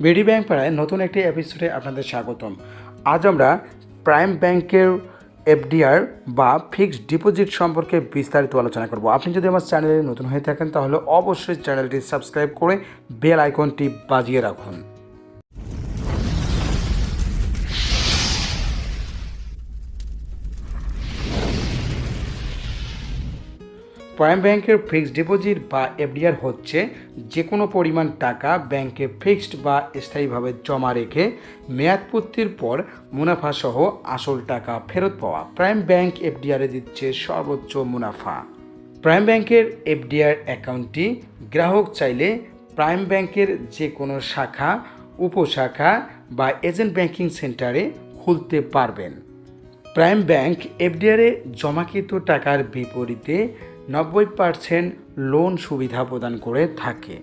BD bank পাড়ায় নতুন একটি এপিসোডে আপনাদের স্বাগতম। আজ আমরা প্রাইম ব্যাংকের এফডিআর বা ফিক্সড ডিপোজিট সম্পর্কে বিস্তারিত আলোচনা করব। আপনি যদি আমার চ্যানেলে নতুন হয়ে থাকেন, তাহলে অবশ্যই চ্যানেলটি সাবস্ক্রাইব করে বেল আইকনটি বাজিয়ে রাখুন। প্রাইম ব্যাংকের ফিক্সড ডিপোজিট বা এফডিআর হচ্ছে যে কোনো পরিমাণ টাকা ব্যাংকে ফিক্সড বা স্থায়ীভাবে জমা রেখে মেয়াদপূর্তির পর মুনাফা সহ আসল টাকা ফেরত পাওয়া। প্রাইম ব্যাংক এফডিআরে দিচ্ছে সর্বোচ্চ মুনাফা। প্রাইম ব্যাংকের এফডিআর অ্যাকাউন্টটি গ্রাহক চাইলে প্রাইম ব্যাংকের যে কোনো শাখা, উপশাখা বা এজেন্ট ব্যাংকিং সেন্টারে খুলতে পারবেন। প্রাইম ব্যাংক এফডিআরে জমাকৃত টাকার বিপরীতে নব্বই পার্সেন্ট লোন সুবিধা প্রদান করে থাকে।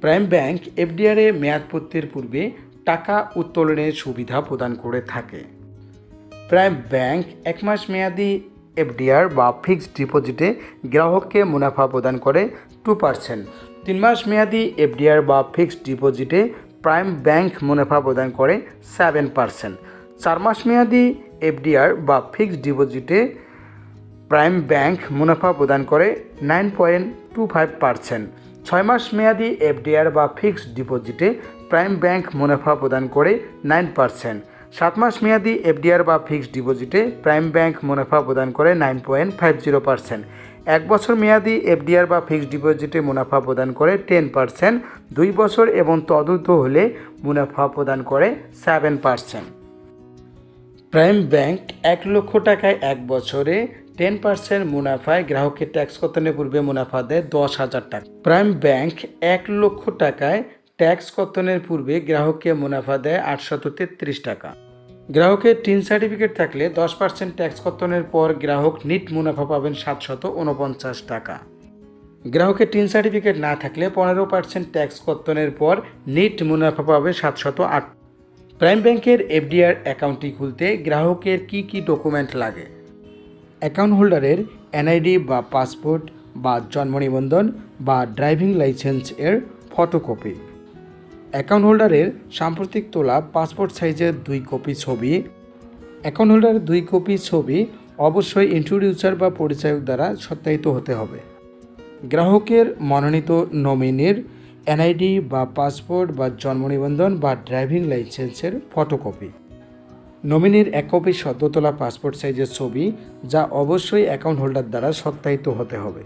প্রাইম ব্যাংক এফডিআরে মেয়াদপত্রের পূর্বে টাকা উত্তোলনের সুবিধা প্রদান করে থাকে। প্রাইম ব্যাংক এক মাস মেয়াদি এফডিআর বা ফিক্সড ডিপোজিটে গ্রাহককে মুনাফা প্রদান করে টু পার্সেন্ট তিন মাস মেয়াদি এফডিআর বা ফিক্সড ডিপোজিটে প্রাইম ব্যাংক মুনাফা প্রদান করে সেভেন পার্সেন্ট চার মাস মেয়াদি এফডিআর বা ফিক্সড ডিপোজিটে প্রাইম ব্যাংক মুনাফা প্রদান করে nine point two five percent. ছয় মাস মেয়াদি এফডিআর বা ফিক্সড ডিপোজিটে প্রাইম ব্যাংক মুনাফা প্রদান করে নাইন পার্সেন্ট। সাত মাস মেয়াদি এফডিআর বা ফিক্সড ডিপোজিটে প্রাইম ব্যাংক মুনাফা প্রদান করে nine point five zero percent. এক বছর মেয়াদি এফডিআর বা ফিক্সড ডিপোজিটে মুনাফা প্রদান করে টেন পার্সেন্ট। দুই বছর এবং তদুর্ধ হলে মুনাফা প্রদান করে সেভেন পার্সেন্ট। প্রাইম ব্যাংক এক লক্ষ টাকায় এক বছরে টেন পার্সেন্ট মুনাফায় গ্রাহককে ট্যাক্স কর্তনের পূর্বে মুনাফা দেয় দশ হাজার টাকা। প্রাইম ব্যাংক এক লক্ষ টাকায় ট্যাক্স কর্তনের পূর্বে গ্রাহককে মুনাফা দেয় আটশত তেত্রিশ টাকা। গ্রাহকের টিন সার্টিফিকেট থাকলে দশ পার্সেন্ট ট্যাক্স কর্তনের পর গ্রাহক নিট মুনাফা পাবেন সাতশত উনপঞ্চাশ টাকা। গ্রাহকের টিন সার্টিফিকেট না থাকলে পনেরো পার্সেন্ট ট্যাক্স কর্তনের পর নিট মুনাফা পাবে সাতশত আট। প্রাইম ব্যাংকের এফডিআর অ্যাকাউন্টটি খুলতে গ্রাহকের কি কি ডকুমেন্ট লাগে? অ্যাকাউন্ট হোল্ডারের এনআইডি বা পাসপোর্ট বা জন্ম নিবন্ধন বা ড্রাইভিং লাইসেন্স এর ফটোকপি। অ্যাকাউন্ট হোল্ডারের সাম্প্রতিক তোলা পাসপোর্ট সাইজের দুই কপি ছবি। অ্যাকাউন্ট হোল্ডারের দুই কপি ছবি অবশ্যই ইন্ট্রোডিউসার বা পরিচায়ক দ্বারা সত্যায়িত হতে হবে। গ্রাহকের মনোনীত নমিনির এনআইডি বা পাসপোর্ট বা জন্ম নিবন্ধন বা ড্রাইভিং লাইসেন্সের ফটোকপি। নমিনির এক কপি সদ্য তোলা পাসপোর্ট সাইজের ছবি, যা অবশ্যই অ্যাকাউন্ট হোল্ডার দ্বারা সত্যায়িত হতে হবে।